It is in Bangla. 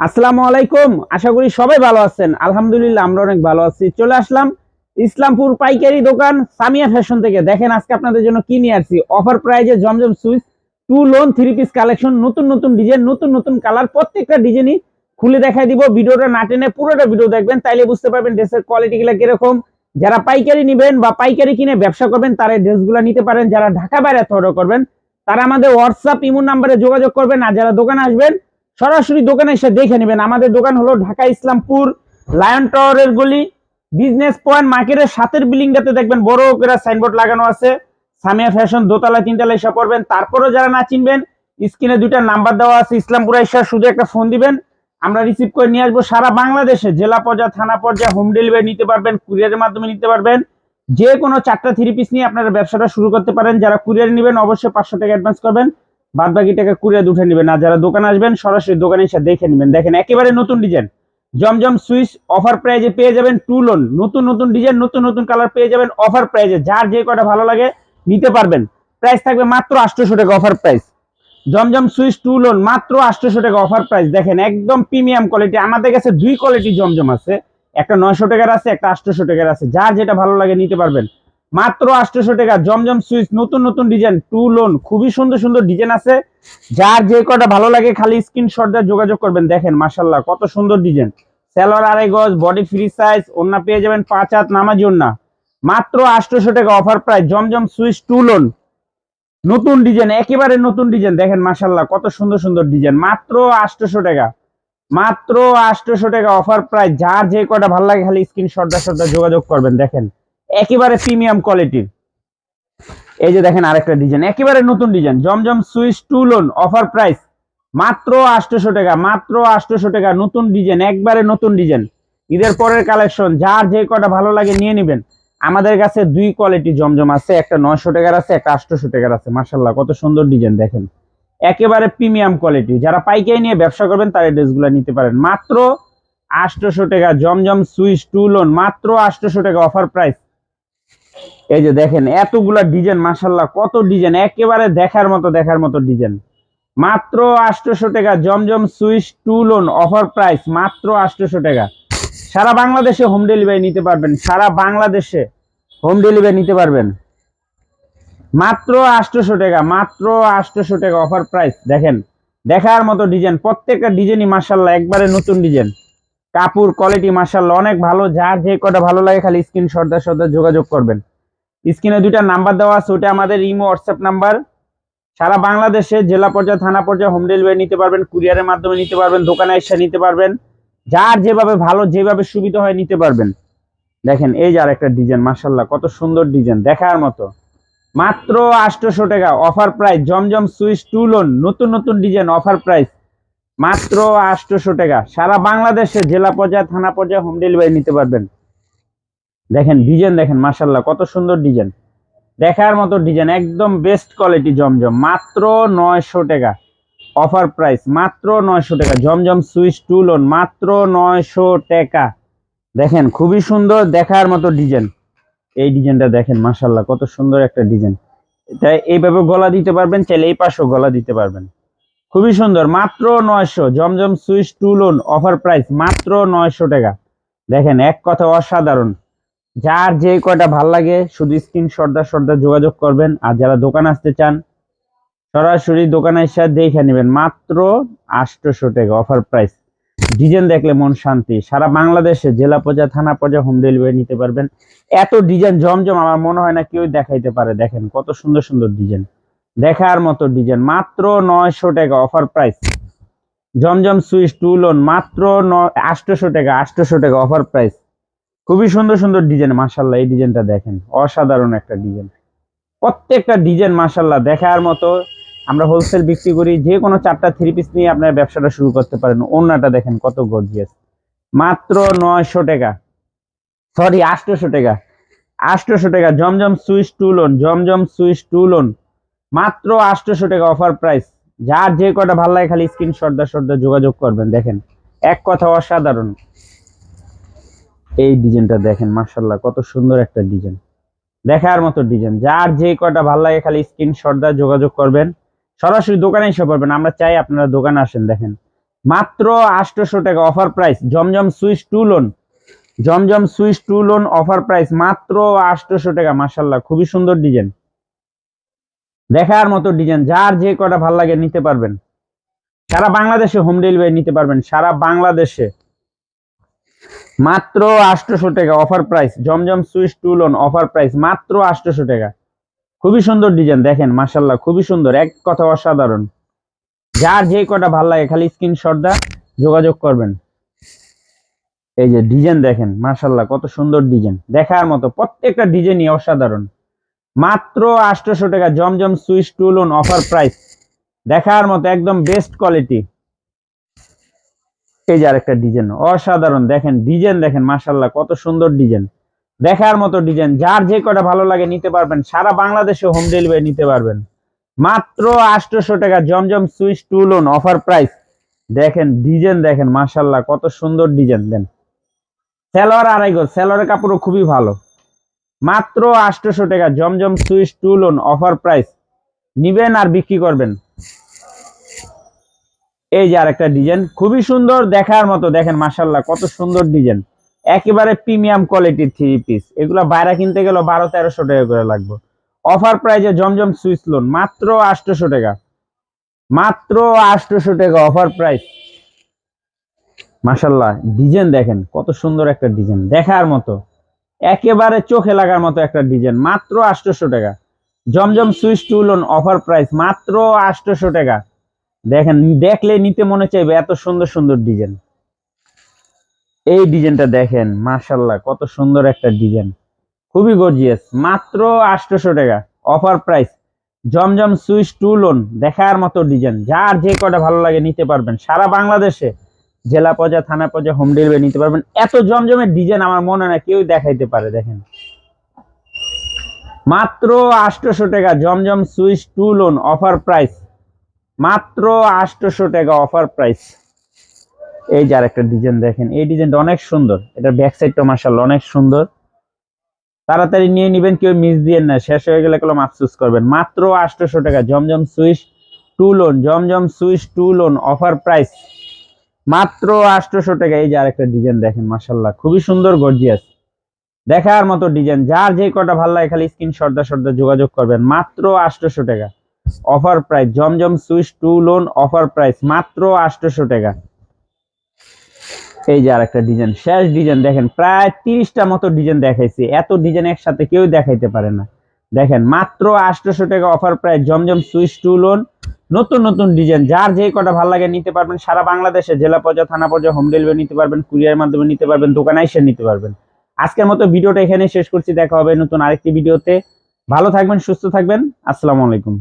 আসসালামু আলাইকুম। আশা করি সবাই ভালো আছেন। আলহামদুলিল্লাহ, আমরা অনেক ভালো আছি। চলে আসলাম ইসলামপুর পাইকারি দোকান সামিয়া ফ্যাশন থেকে। দেখেন, আজকে আপনাদের জন্য কি নিয়ে আসছি? অফার প্রাইজে Zamzam switch to lawn three piece collection নতুন নতুন ডিজাইন নতুন নতুন কালার প্রত্যেকটা ডিজাইনই খুলে দেখাই দিব। ভিডিওটা না টেনে পুরোটা ভিডিও দেখবেন, তাইলে বুঝতে পারবেন ড্রেসের কোয়ালিটি গুলা কীরকম। যারা পাইকারি নেবেন বা পাইকারি কিনে ব্যবসা করবেন, তারা ড্রেসগুলো নিতে পারেন। যারা ঢাকা বাইরে অর্ডার করবেন, তারা আমাদের হোয়াটসঅ্যাপ ইমো নাম্বারে যোগাযোগ করবেন। আর যারা দোকানে আসবেন সরাসরি দোকানে এসে দেখে নেবেন। আমাদের দোকান হলো ঢাকা ইসলামপুর লায়ন টাওয়ারের গলি। বিজনেস পয়েন্ট মার্কেটের সাতের বিল্ডিংটাতে দেখবেন বড় করে সাইনবোর্ড লাগানো আছে। সামিয়া ফ্যাশন, দোতলা, তিনতলা এসে পড়বেন তারপরেও যারা না চিনবেন, স্ক্রিনে দুইটা নাম্বার দেওয়া আছে। ইসলামপুর এসে শুধু একটা ফোন দিবেন। আমরা রিসিভ করে নিয়ে আসব। সারা বাংলাদেশে জেলা পর্যায়ে, থানা পর্যায়ে হোম ডেলিভারি নিতে পারবেন কুরিয়ারের মাধ্যমে নিতে পারবেন। যে কোনো চারটা থ্রি পিস নিয়ে আপনারা ব্যবসাটা শুরু করতে পারেন। যারা কুরিয়ার নেবেন, অবশ্যই পাঁচশো টাকা অ্যাডভান্স করবেন। বাদ বাকি টাকা কুরিয়ার উঠে নেবেন। আর যারা দোকানে আসবেন, সরাসরি দোকানে এসে দেখে নেবেন। দেখেন, একেবারে নতুন ডিজাইন। জমজম সুইচ অফার প্রাইজে পেয়ে যাবেন টু লোন। নতুন নতুন ডিজাইন, নতুন নতুন কালার পেয়ে যাবেন অফার প্রাইজে। যার যে কটা ভালো লাগে নিতে পারবেন। প্রাইস থাকবে মাত্র আটশোশো টাকা offer price. Zamzam switch to lawn, মাত্র আটশোশো টাকা অফার প্রাইস। দেখেন, একদম প্রিমিয়াম কোয়ালিটি। আমাদের কাছে দুই কোয়ালিটি জমজম আছে। একটা নয়শো টাকার আছে, একটা আটশোশো টাকার আছে। যার যেটা ভালো লাগে নিতে পারবেন। মাত্র আটশোশো টাকা। জমজম সুইচ, নতুন নতুন ডিজাইন, টু লোন। খুবই সুন্দর সুন্দর ডিজাইন আছে। যার যে কটা ভালো লাগে খালি স্ক্রিনশট দিয়ে যোগাযোগ করবেন। দেখেন মাসাল্লাহ কত সুন্দর ডিজাইন। স্যালোয়ার আড়াই গজ বডি ফ্রি সাইজ ওন্না পেয়ে যাবেন পাঁচ হাত নামাজি ওন্না মাত্র আটশোশো টাকা offer price Zamzam switch, to lawn. নতুন ডিজাইন, একেবারে নতুন ডিজাইন। দেখেন মাসাল্লাহ কত সুন্দর সুন্দর ডিজাইন। মাত্র আটশোশো টাকা। মাত্র আটশোশো টাকা অফার প্রাইস যার যে কটা ভালো লাগে খালি স্ক্রিনশট দিয়ে যোগাযোগ করবেন। দেখেন একেবারে প্রিমিয়াম কোয়ালিটির। এই যে দেখেন আরেকটা ডিজাইন, একেবারে নতুন design. Zamzam switch to lawn, offer price. মাত্র আটশোশো টাকা, মাত্র আটশোশো টাকা, নতুন ডিজাইন, একবারে নতুন ডিজাইন। ঈদের পরের কালেকশন, যার যে কটা ভালো লাগে নিয়ে নেবেন। আমাদের কাছে দুই কোয়ালিটি জমজম আছে, একটা নয়শো টাকার আছে, একটা আটশোশো টাকার আছে। মার্শাল্লাহ কত সুন্দর ডিজাইন দেখেন। একেবারে প্রিমিয়াম কোয়ালিটি। যারা পাইকারি নিয়ে ব্যবসা করবেন, তার ড্রেসগুলো নিতে পারেন। মাত্র আটশোশো টাকা, জমজম সুইচ টু লোন, মাত্র আটশোশো টাকা অফার প্রাইস। এই যে দেখেন, এতগুলা ডিজাইন মাসাল্লাহ কত ডিজাইন, একেবারে দেখার মতো দেখার মতো ডিজাইন। মাত্র আটশোশো টাকা, Zamzam switch, to lawn, offer price, মাত্র আটশোশো টাকা। সারা বাংলাদেশে হোম ডেলিভারি নিতে পারবেন, সারা বাংলাদেশে হোম ডেলিভারি নিতে পারবেন। মাত্র আটশোশো টাকা, মাত্র আটশোশো টাকা অফার প্রাইস, দেখেন, দেখার মতো ডিজাইন, প্রত্যেকটা ডিজাইনই মাসাল্লাহ একবারে নতুন ডিজাইন। কাপড় কোয়ালিটি মাসাল্লাহ অনেক ভালো। যার যে কটা ভালো লাগে খালি স্ক্রিন সর্দার সর্দার যোগাযোগ করবেন। স্ক্রিনে দুইটা নাম্বার দেওয়া আছে ওটা আমাদের ইমো হোয়াটসঅ্যাপ নাম্বার সারা বাংলাদেশে জেলা পর্যায়ে, থানা পর্যায়ে হোম ডেলিভারি নিতে পারবেন কুরিয়ারের মাধ্যমে নিতে পারবেন, দোকানে এসে নিতে পারবেন। যার যেভাবে ভালো, যেভাবে সুবিধা হয় নিতে পারবেন। দেখেন, এই যে আরেকটা ডিজাইন মাসাল্লাহ কত সুন্দর ডিজাইন দেখার মতো। মাত্র আটশোশো টাকা offer price Zamzam switch to lawn নতুন নতুন ডিজাইন অফার প্রাইস মাত্র আটশোশো টাকা। সারা বাংলাদেশে জেলা পর্যায়ে, থানা পর্যায়ে হোম ডেলিভারি নিতে পারবেন। দেখেন ডিজাইন দেখেন মাসাল্লাহ কত সুন্দর ডিজাইন দেখার মতো ডিজাইন একদম বেস্ট কোয়ালিটি জমজম। মাত্র নয়শো টাকা। অফার প্রাইস মাত্র নয়শো টাকা। জমজম সুইচ টু লোন মাত্র নয়শো টাকা। দেখেন, খুবই সুন্দর দেখার মতো ডিজাইন এই ডিজাইনটা দেখেন মাসাল্লাহ কত সুন্দর একটা ডিজাইন তাই এইভাবে গলা দিতে পারবেন, চাইলে এই পাশেও গলা দিতে পারবেন। খুবই সুন্দর। মাত্র নয়শো। Zamzam switch to lawn offer price মাত্র নয়শো টাকা। দেখেন, এক কথা অসাধারণ। যার যে কয়টা ভালো লাগে, শুধু স্ক্রিন সর্দার সর্দার যোগাযোগ করবেন। আর যারা দোকান আসতে চান, সরাসরি দোকানে এসে দেখে নেবেন। মাত্র আটশোশো টাকা অফার প্রাইস। ডিজাইন দেখলে মন শান্তি। সারা বাংলাদেশে জেলা পর্যায়ে, থানা পর্যায়ে হোম ডেলিভারি নিতে পারবেন। এত ডিজাইন জমজম আমার মনে হয় না কেউ দেখাইতে পারে। দেখেন, কত সুন্দর সুন্দর ডিজাইন। দেখার মতো ডিজাইন মাত্র নয়শো টাকা offer price Zamzam switch to lawn মাত্র আটশোশো টাকা আটশোশো টাকা অফার প্রাইস খুবই সুন্দর সুন্দর ডিজাইন মাসাল্লাহ এই ডিজাইনটা দেখেন। অসাধারণ একটা ডিজাইন প্রত্যেকটা ডিজাইন মাসাল্লাহ দেখার মতো। আমরা হোলসেল বিক্রি করি, যে কোনো চারটা থ্রি পিস নিয়ে আপনার ব্যবসাটা শুরু করতে পারেন। অন্যটা দেখেন কত গর্জিয়াস মাত্র নয়শো টাকা। সরি আটশোশো টাকা। আটশোশো টাকা, Zamzam switch to lawn Zamzam switch to lawn মাত্র আটশোশো টাকা অফার প্রাইস যার যে কটা ভালো লাগে খালি স্ক্রিন সর্দার সর্দার যোগাযোগ করবেন। দেখেন, এক কথা অসাধারণ। এই ডিজাইনটা দেখেন মার্শাল্লাহ কত সুন্দর একটা ডিজাইন। দেখার মতো ডিজাইন। যার যে কটা ভালো লাগে খালি স্ক্রিন সর্দার যোগাযোগ করবেন। সরাসরি দোকানে এসে পড়বেন। আমরা চাই আপনারা দোকানে আসেন, দেখেন। মাত্র আটশোশো টাকা offer price Zamzam switch to lawn Zamzam switch to lawn offer price মাত্র আটশোশো টাকা মার্শাল্লাহ খুবই সুন্দর ডিজাইন। দেখার মতো ডিজাইন যার যে কটা ভালো লাগে নিতে পারবেন। সারা বাংলাদেশে হোম ডেলিভারি নিতে পারবেন, সারা বাংলাদেশে। মাত্র আটশোশো টাকা offer price Zamzam switch to lawn offer price মাত্র আটশোশো টাকা। খুবই সুন্দর ডিজাইন দেখেন মাসাল্লাহ খুবই সুন্দর, এক কথা অসাধারণ। যার যে কটা ভালো লাগে, খালি স্ক্রিনশট দা যোগাযোগ করবেন। এই যে ডিজাইন দেখেন মাসাল্লাহ কত সুন্দর ডিজাইন দেখার মতো, প্রত্যেকটা ডিজাইনই অসাধারণ। মাত্র আটশোশো টাকা Zamzam switch to lawn offer price. দেখার মতো একদম বেস্ট কোয়ালিটি। এই যে আরেকটা ডিজাইন, অসাধারণ। দেখেন, ডিজাইন দেখেন মাসাল্লাহ কত সুন্দর ডিজাইন। দেখার মতো ডিজাইন, যার যে কটা ভালো লাগে নিতে পারবেন, সারা বাংলাদেশে হোম ডেলিভারি নিতে পারবেন। মাত্র আটশোশো টাকা Zamzam switch to lawn offer price. দেখেন, ডিজাইন দেখেন মাসাল্লাহ কত সুন্দর ডিজাইন। দেন, সেলোয়ার আড়াই গজ সেলোয়ারের কাপড়ও খুবই ভালো। মাত্র আটশোশো টাকা Zamzam switch to lawn offer price. নিবেন আর বিক্রি করবেন। এই যে আর একটা ডিজাইন, খুবই সুন্দর দেখার মতো। দেখেন মাসাল্লাহ কত সুন্দর ডিজাইন। একেবারে প্রিমিয়াম কোয়ালিটির থ্রি পিস। এগুলো বাইরে কিনতে গেলে বারো, তেরোশো টাকা করে লাগবে। অফার প্রাইজে জমজম সুইচ লোন, মাত্র আটশোশো টাকা। মাত্র আটশোশো টাকা অফার প্রাইস। মাসাল্লাহ ডিজাইন দেখেন, কত সুন্দর একটা ডিজাইন। দেখার মতো। একেবারে চোখে লাগার মতো একটা ডিজাইন। মাত্র আটশোশো টাকা। Zamzam switch to lawn offer price মাত্র আটশোশো টাকা। দেখেন, দেখলে নিতে মনে চাইবে এত সুন্দর সুন্দর ডিজাইন। এই ডিজাইনটা দেখেন মার্শাল্লাহ কত সুন্দর একটা ডিজাইন। খুবই গর্জিয়াস মাত্র আটশোশো টাকা। Offer price, Zamzam switch to দেখার মতো ডিজাইন। যার যে কটা ভালো লাগে নিতে পারবেন। সারা বাংলাদেশে জেলা পর্যায়ে, থানা পর্যায়ে হোম ডেলিভারি নিতে পারবেন। এত জমজমের ডিজাইন আমার মনে হয় কেউ দেখাইতে পারে, দেখেন। মাত্র আটশোশো টাকা Zamzam switch to lawn offer price মাত্র আটশোশো টাকা অফার প্রাইস এই যে আরেকটা ডিজাইন দেখেন, এই ডিজাইনটা অনেক সুন্দর। এটা ব্যাক সাইডটা মার্শাল অনেক সুন্দর। তাড়াতাড়ি নিয়ে নিবেন, কেউ মিস দিয়ে না। শেষ হয়ে গেলে কলম আফসোস করবেন। মাত্র আটশোশো টাকা Zamzam switch to lawn, Zamzam switch to lawn offer price মাত্র আটশোশো টাকা এই যে আরেকটা ডিজাইন দেখেন মার্শাল্লাহ খুবই সুন্দর গর্জিয়াস দেখার মতো ডিজাইন যার যে কটা ভালো লাগে খালি স্ক্রিন সর্দা সর্দা যোগাযোগ করবেন, মাত্র আটশোশো টাকা। Offer price Zamzam switch, to lawn offer price মাত্র আটশোশো টাকা। এই যে আরেকটা ডিজাইন শেষ ডিজাইন দেখেন, প্রায় তিরিশটা মতো ডিজাইন দেখাইছি। এত ডিজাইন একসাথে কেউ দেখাইতে পারে না। দেখেন, মাত্র আটশোশো টাকা offer price Zamzam switch, to lawn নতুন নতুন ডিজাইন যার যে কটা ভালো লাগে নিতে পারবেন, সারা বাংলাদেশে জেলা পর্যায়ে, থানা পর্যায়ে হোম ডেলিভারি নিতে পারবেন কুরিয়ার মাধ্যমে নিতে পারবেন, দোকানে এসে নিতে পারবেন। আজকের মতো ভিডিওটা এখানে শেষ করছি, দেখা হবে নতুন আরেকটি ভিডিওতে। ভালো থাকবেন, সুস্থ থাকবেন, আসসালামু আলাইকুম।